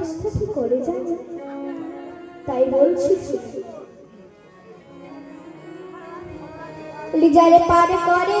অবস্থা কি করে জানি তাই বলছি। লিজারে পার করে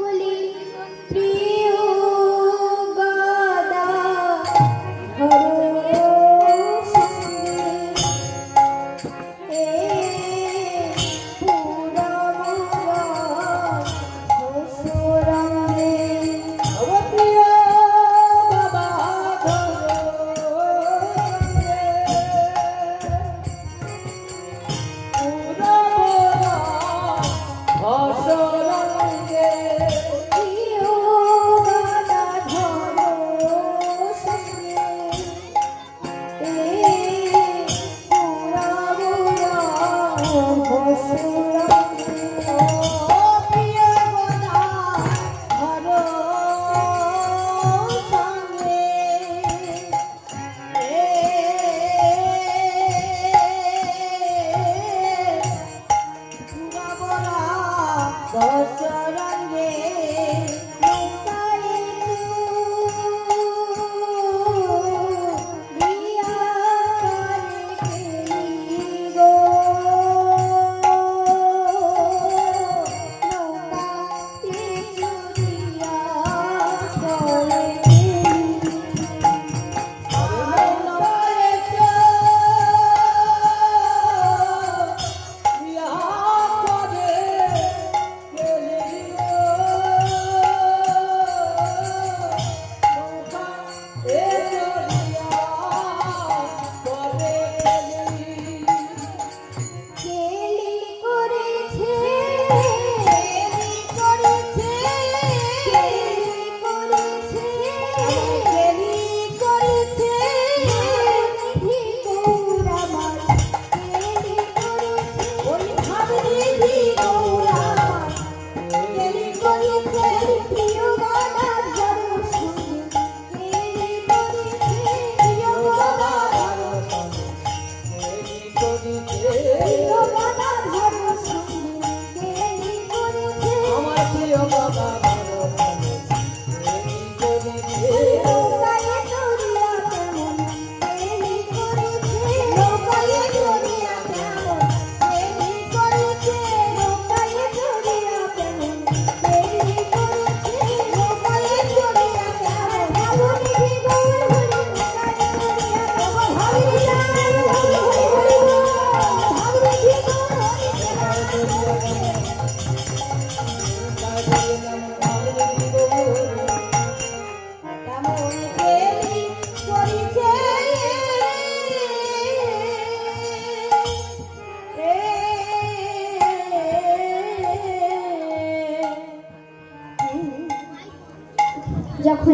বলি প্রিয়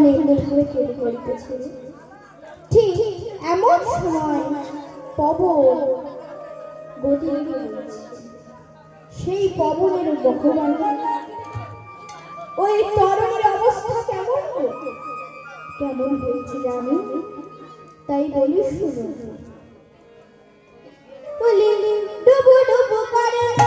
ভাবে কেঁদে করিতেছে ঠিক এমন সময় পবন গতি সেই পবনের বহমান ওই তরণের অবস্থা কেমন কেমন হয়েছে জানি? তাই বলি শুনো বলি, ডুবু ডুবু, করে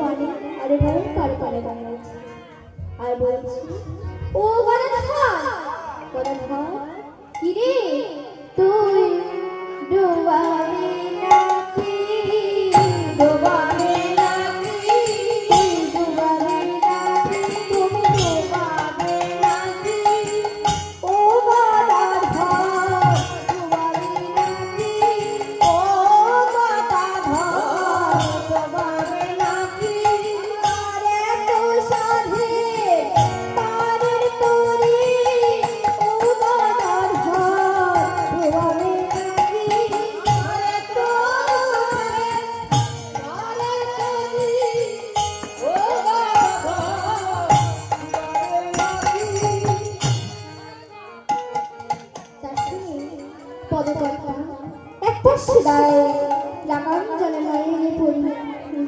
পানি আরে এবার পার পারে বানিয়েছে আর বলছি ও গলধার গলধার কিরে? তুই ডুবাবি।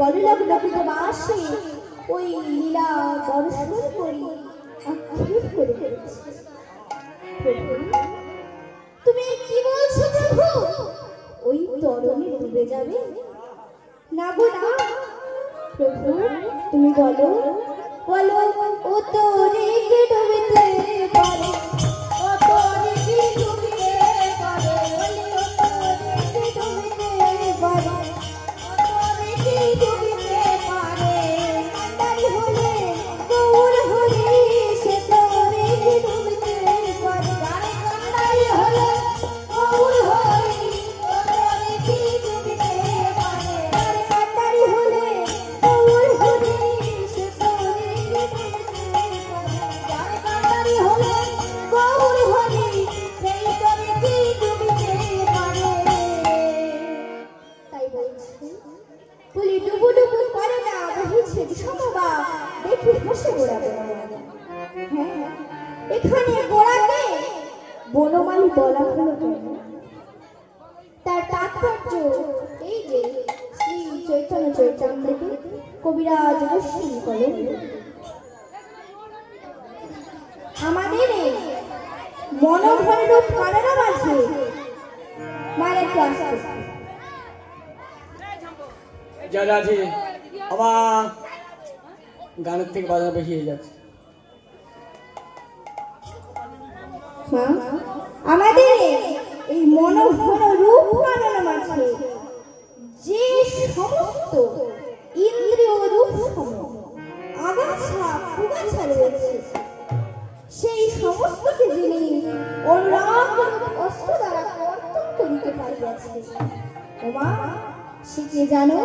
গলে লগ্ন বাসে ওই লীলা দর্শন করি, আক্ষেপ তুমি কি বলছো প্রভু? ওই তরণে ডুবে যাবে? না গো, না। তুমি বলো। বলো, ও তো রেগে ডুবিতে পারে? ও তোরি কি ডুবিতে বলি, ডুবু ডুবু করে না বহিছে সমবা দেখি বসে গোড়াবে। হ্যাঁ এখানে গোড়াকে বনমালী বলা হলো কেন? তার তাৎপর্য এই যে, শ্রী চৈতন্য চৈতামৃতে কবিরাজ গোস্বামী কলম। আমাদের এই মনোহর রূপ কারণা মাঝে একটু আসতে যারা আছে, আবার গানের থেকে বাজার বেশি হয়ে যাচ্ছে। আমাদের এই মনোহর রূপ কানন মাঝে যে সমস্ত ইন্দ্রিয় রূপ আগাছা কুগাছা রয়েছে, সেই সমস্তকে যিনি অনুরাগ অস্ত্র দ্বারা কর্তন করিতে পারিয়াছে ওমা সে কে জানো?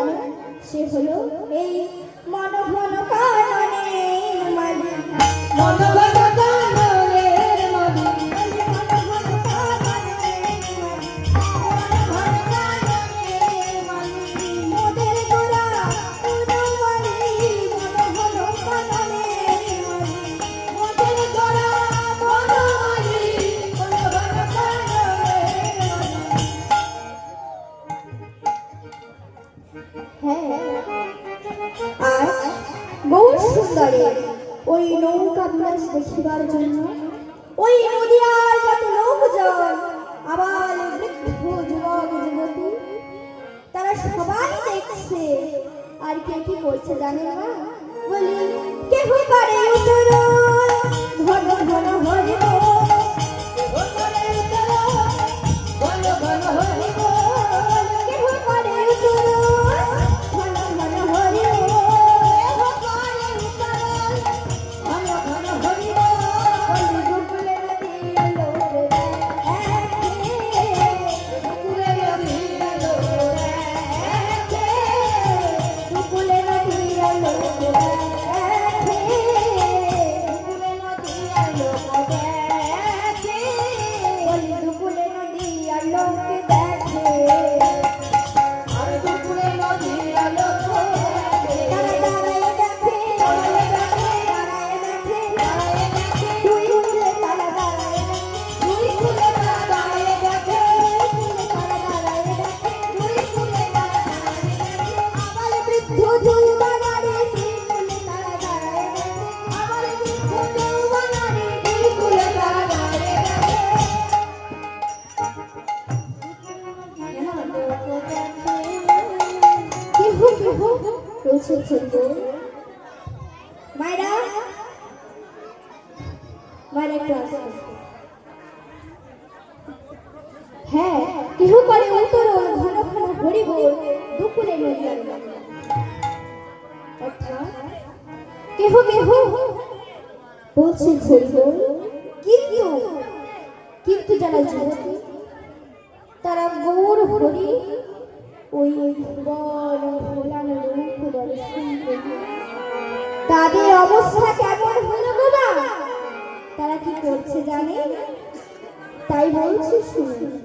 সে হলো এই মনোহর কাননের মালিক। মনোগত কাননের চলে ওই নৌকা বিলাস দেখিবার জন্য ওই নদিয়ার যত লোকজন আবার বৃদ্ধ যুবক, যুবতী, তারা সবাই দেখছে। আর কে কি করছে জানে না? বলি, কেহ পারে উতরণ ঘন ঘন হরে তারা গৌর হরি, ওই বড় তাদের অবস্থা কেমন হলো গো তারা কি করছে জানে? তাই বলছি শুনুন।